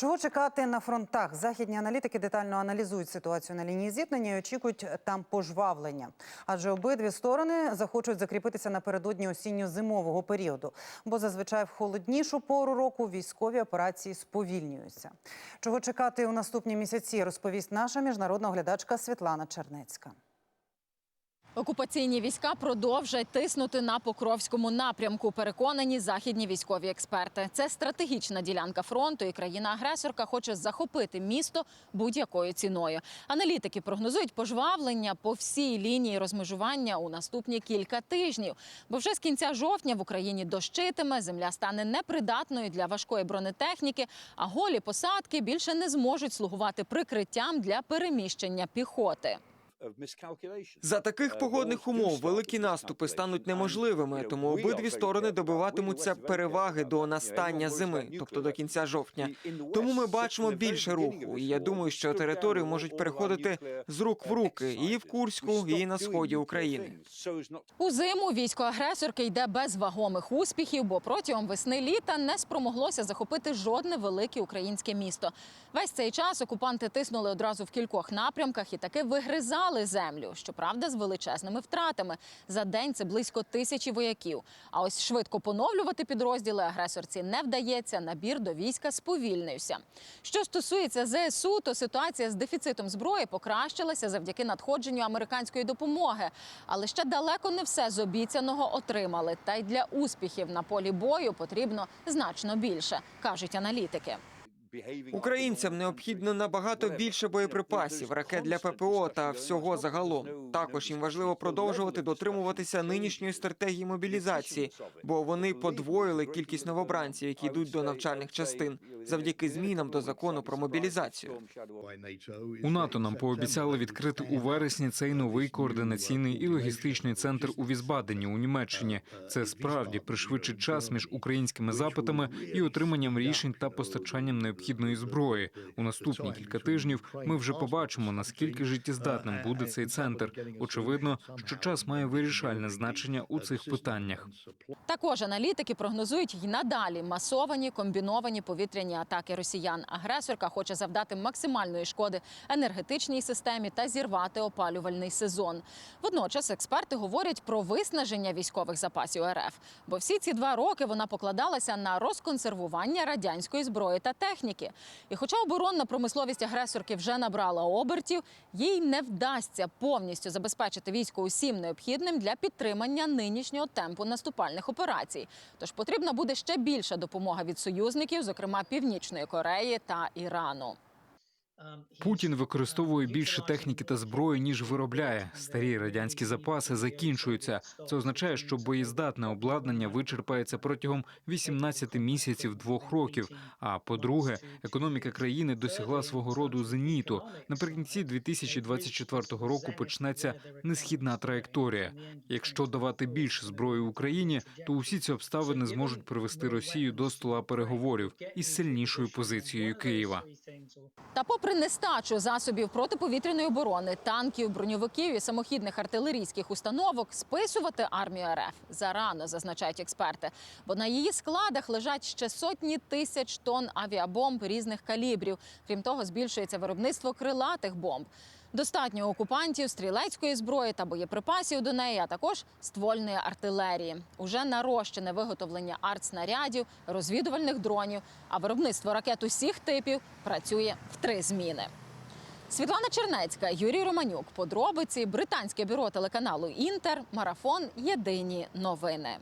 Чого чекати на фронтах? Західні аналітики детально аналізують ситуацію на лінії зіткнення і очікують там пожвавлення. Адже обидві сторони захочуть закріпитися напередодні осінньо-зимового періоду, бо зазвичай в холоднішу пору року військові операції сповільнюються. Чого чекати у наступні місяці, розповість наша міжнародна оглядачка Світлана Чернецька. Окупаційні війська продовжать тиснути на Покровському напрямку. Переконані західні військові експерти. Це стратегічна ділянка фронту, і країна-агресорка хоче захопити місто будь-якою ціною. Аналітики прогнозують пожвавлення по всій лінії розмежування у наступні кілька тижнів. Бо вже з кінця жовтня в Україні дощитиме, земля стане непридатною для важкої бронетехніки, а голі посадки більше не зможуть слугувати прикриттям для переміщення піхоти. За таких погодних умов великі наступи стануть неможливими, тому обидві сторони добиватимуться переваги до настання зими, тобто до кінця жовтня. Тому ми бачимо більше руху. І я думаю, що територію можуть переходити з рук в руки і в Курську, і на сході України. У зиму військо агресорки йде без вагомих успіхів, бо протягом весни літа не спромоглося захопити жодне велике українське місто. Весь цей час окупанти тиснули одразу в кількох напрямках і таки вигризали землю. Щоправда, з величезними втратами. За день це близько тисячі вояків. А ось швидко поновлювати підрозділи агресорці не вдається. Набір до війська сповільнився. Що стосується ЗСУ, то ситуація з дефіцитом зброї покращилася завдяки надходженню американської допомоги. Але ще далеко не все з обіцяного отримали. Та й для успіхів на полі бою потрібно значно більше, кажуть аналітики. Українцям необхідно набагато більше боєприпасів, ракет для ППО та всього загалом. Також їм важливо продовжувати дотримуватися нинішньої стратегії мобілізації, бо вони подвоїли кількість новобранців, які йдуть до навчальних частин, завдяки змінам до закону про мобілізацію. У НАТО нам пообіцяли відкрити у вересні цей новий координаційний і логістичний центр у Візбадені у Німеччині. Це справді пришвидшить час між українськими запитами і отриманням рішень та постачанням необхідної зброї. У наступні кілька тижнів ми вже побачимо наскільки життєздатним буде цей центр. Очевидно, що час має вирішальне значення у цих питаннях. Також аналітики прогнозують й надалі масовані комбіновані повітряні атаки росіян. Агресорка хоче завдати максимальної шкоди енергетичній системі та зірвати опалювальний сезон. Водночас експерти говорять про виснаження військових запасів РФ, бо всі ці два роки вона покладалася на розконсервування радянської зброї та техніки. І хоча оборонна промисловість агресорки вже набрала обертів, їй не вдасться повністю забезпечити військо усім необхідним для підтримання нинішнього темпу наступальних операцій. Тож потрібна буде ще більша допомога від союзників, зокрема Північної Кореї та Ірану. Путін використовує більше техніки та зброї ніж виробляє. Старі радянські запаси закінчуються. Це означає, що боєздатне обладнання вичерпається протягом 18 місяців двох років. А по-друге, економіка країни досягла свого роду зеніту. Наприкінці 2024 року почнеться несхідна траєкторія. Якщо давати більше зброї Україні, то усі ці обставини зможуть привести Росію до стола переговорів із сильнішою позицією Києва. Та попри нестачу засобів протиповітряної оборони, танків, броньовиків і самохідних артилерійських установок, списувати армію РФ зарано, зазначають експерти. Бо на її складах лежать ще сотні тисяч тонн авіабомб різних калібрів. Крім того, збільшується виробництво крилатих бомб. Достатньо окупантів, стрілецької зброї та боєприпасів до неї, а також ствольної артилерії. Уже нарощене виготовлення артснарядів, розвідувальних дронів, а виробництво ракет усіх типів працює в три зміни. Світлана Чернецька, Юрій Романюк. Подробиці британське бюро телеканалу Інтер. Марафон. Єдині новини.